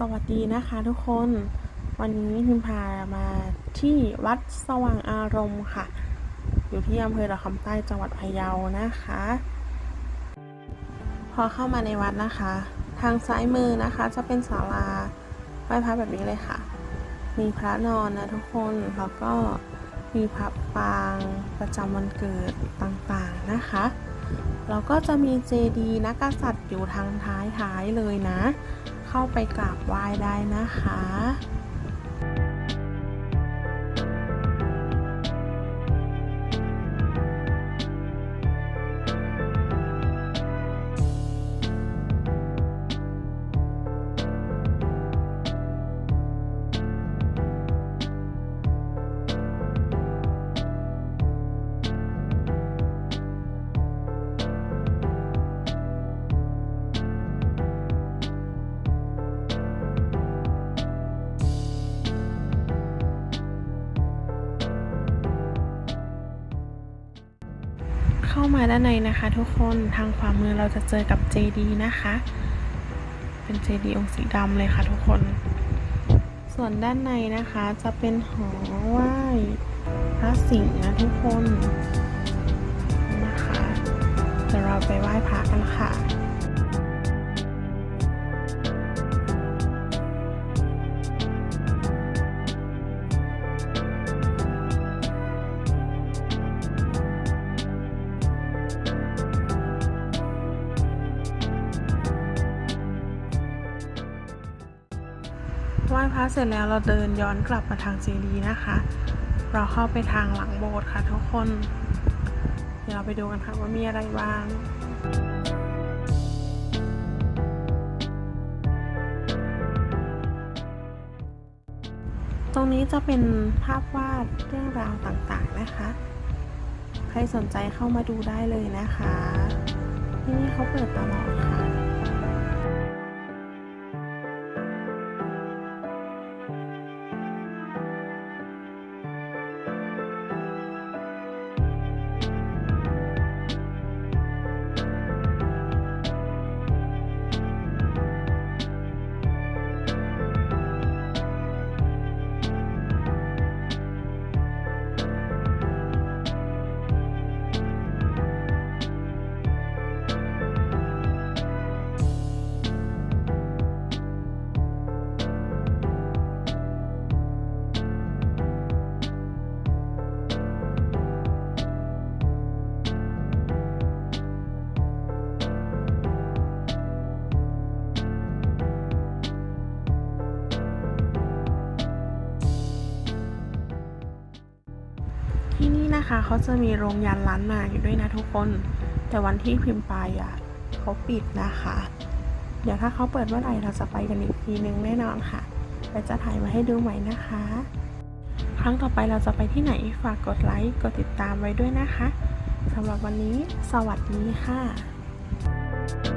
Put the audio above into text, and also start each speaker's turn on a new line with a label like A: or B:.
A: สวัสดีนะคะทุกคนวันนี้พิมพามาที่วัดสว่างอารมณ์ค่ะ อยู่ที่อำเภอดอกคำใต้จังหวัดพะเยานะคะ พอเข้ามาในวัดนะคะ ทางซ้ายมือนะคะจะเป็นศาลาไหว้พระแบบนี้เลยค่ะ มีพระนอนนะทุกคนแล้วก็มีพระปางประจำวันเกิดต่างๆนะคะแล้วก็จะมีเจดีย์นักกษัตริย์อยู่ทางท้ายๆเลยนะ เข้าไปกราบไหว้ได้นะคะ เข้ามาด้านในนะคะ ทุกคนทางขวามือเราจะเจอกับเจดีนะคะ เป็นเจดีองค์สีดำเลยค่ะทุกคน ส่วนด้านในนะคะจะเป็นหอไหว้พระสิงห์นะทุกคนนะคะเดี๋ยวเราไปไหว้พระกันค่ะ พระเสร็จแล้วเราเดินย้อนกลับมาทางเจดีย์นะคะ เราเข้าไปทางหลังโบสถ์ค่ะทุกคน เดี๋ยวเราไปดูกันค่ะว่ามีอะไรบ้างตรงนี้จะเป็นภาพวาดเรื่องราวต่างๆนะคะ ใครสนใจเข้ามาดูได้เลยนะคะ ที่นี่เขาเปิดตลอดค่ะ ที่นี่นะคะเขาจะมีโรงยันล้านนาอยู่ด้วยนะทุกคน แต่วันที่พิมพ์ไปอะเขาปิดนะคะ เดี๋ยวถ้าเขาเปิดเมื่อไหร่เราจะไปกันอีกทีนึงแน่นอนค่ะเดี๋ยวจะถ่ายมาให้ดูใหม่นะคะ ครั้งต่อไปเราจะไปที่ไหนฝากกดไลค์กดติดตามไว้ด้วยนะคะสำหรับวันนี้ สวัสดีค่ะ